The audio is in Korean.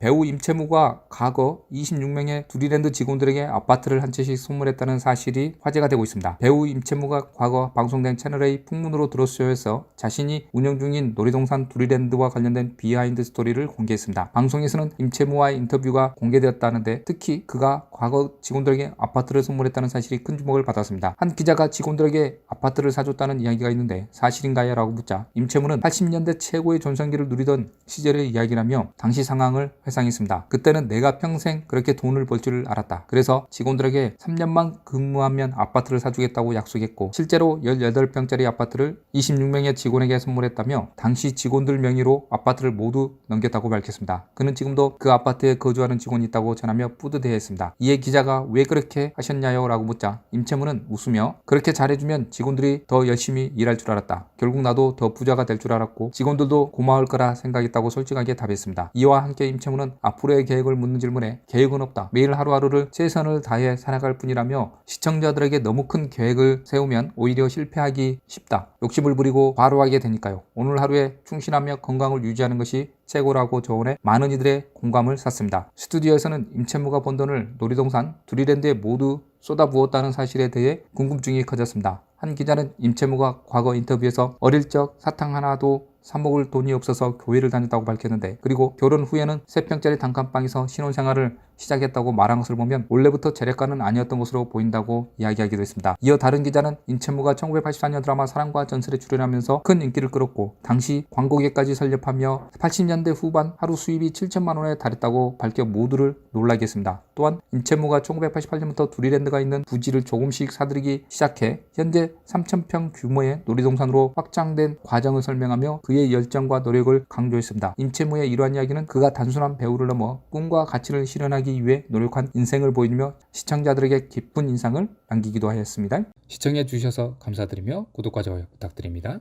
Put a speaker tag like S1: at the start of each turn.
S1: 배우 임채무가 과거 26명의 두리랜드 직원들에게 아파트를 한 채씩 선물했다는 사실이 화제가 되고 있습니다. 배우 임채무가 과거 방송된 채널A 풍문으로 들어쇼에서 자신이 운영 중인 놀이동산 두리랜드와 관련된 비하인드 스토리를 공개했습니다. 방송에서는 임채무와의 인터뷰가 공개되었다는데 특히 그가 과거 직원들에게 아파트를 선물했다는 사실이 큰 주목을 받았습니다. 한 기자가 직원들에게 아파트를 사줬다는 이야기가 있는데 사실인가요? 라고 묻자 임채무는 80년대 최고의 전성기를 누리던 시절의 이야기라며 당시 상황을 회상했습니다. 그때는 내가 평생 그렇게 돈을 벌 줄을 알았다. 그래서 직원들에게 3년만 근무하면 아파트를 사주겠다고 약속했고 실제로 18평짜리 아파트를 26명의 직원에게 선물했다며 당시 직원들 명의로 아파트를 모두 넘겼다고 밝혔습니다. 그는 지금도 그 아파트에 거주하는 직원이 있다고 전하며 뿌듯해했습니다. 이에 기자가 왜 그렇게 하셨냐요? 라고 묻자 임채무는 웃으며 그렇게 잘해주면 직원들이 더 열심히 일할 줄 알았다. 결국 나도 더 부자가 될 줄 알았고 직원들도 고마울 거라 생각했다고 솔직하게 답했습니다. 이와 함께 임채무는 앞으로의 계획을 묻는 질문에 계획은 없다. 매일 하루하루를 최선을 다해 살아갈 뿐이라며 시청자들에게 너무 큰 계획을 세우면 오히려 실패하기 쉽다. 욕심을 부리고 과로하게 되니까요. 오늘 하루에 충실하며 건강을 유지하는 것이 최고라고 조언해 많은 이들의 공감을 샀습니다. 스튜디오에서는 임채무가 번 돈을 놀이동산 두리랜드에 모두 쏟아부었다는 사실에 대해 궁금증이 커졌습니다. 한 기자는 임채무가 과거 인터뷰에서 어릴 적 사탕 하나도 사먹을 돈이 없어서 교회를 다녔다고 밝혔는데 그리고 결혼 후에는 3평짜리 단칸방에서 신혼생활을 시작했다고 말한 것을 보면 원래부터 재력가는 아니었던 것으로 보인다고 이야기하기도 했습니다. 이어 다른 기자는 임채무가 1984년 드라마 사랑과 전설에 출연하면서 큰 인기를 끌었고 당시 광고계까지 설립하며 80년대 후반 하루 수입이 7천만 원에 달했다고 밝혀 모두를 놀라게 했습니다. 또한 임채무가 1988년부터 두리랜드가 있는 부지를 조금씩 사들이기 시작해 현재 3,000평 규모의 놀이동산으로 확장된 과정을 설명하며 그의 열정과 노력을 강조했습니다. 임채무의 이러한 이야기는 그가 단순한 배우를 넘어 꿈과 가치를 실현하기 위해 노력한 인생을 보이며 시청자들에게 깊은 인상을 남기기도 하였습니다. 시청해 주셔서 감사드리며 구독과 좋아요 부탁드립니다.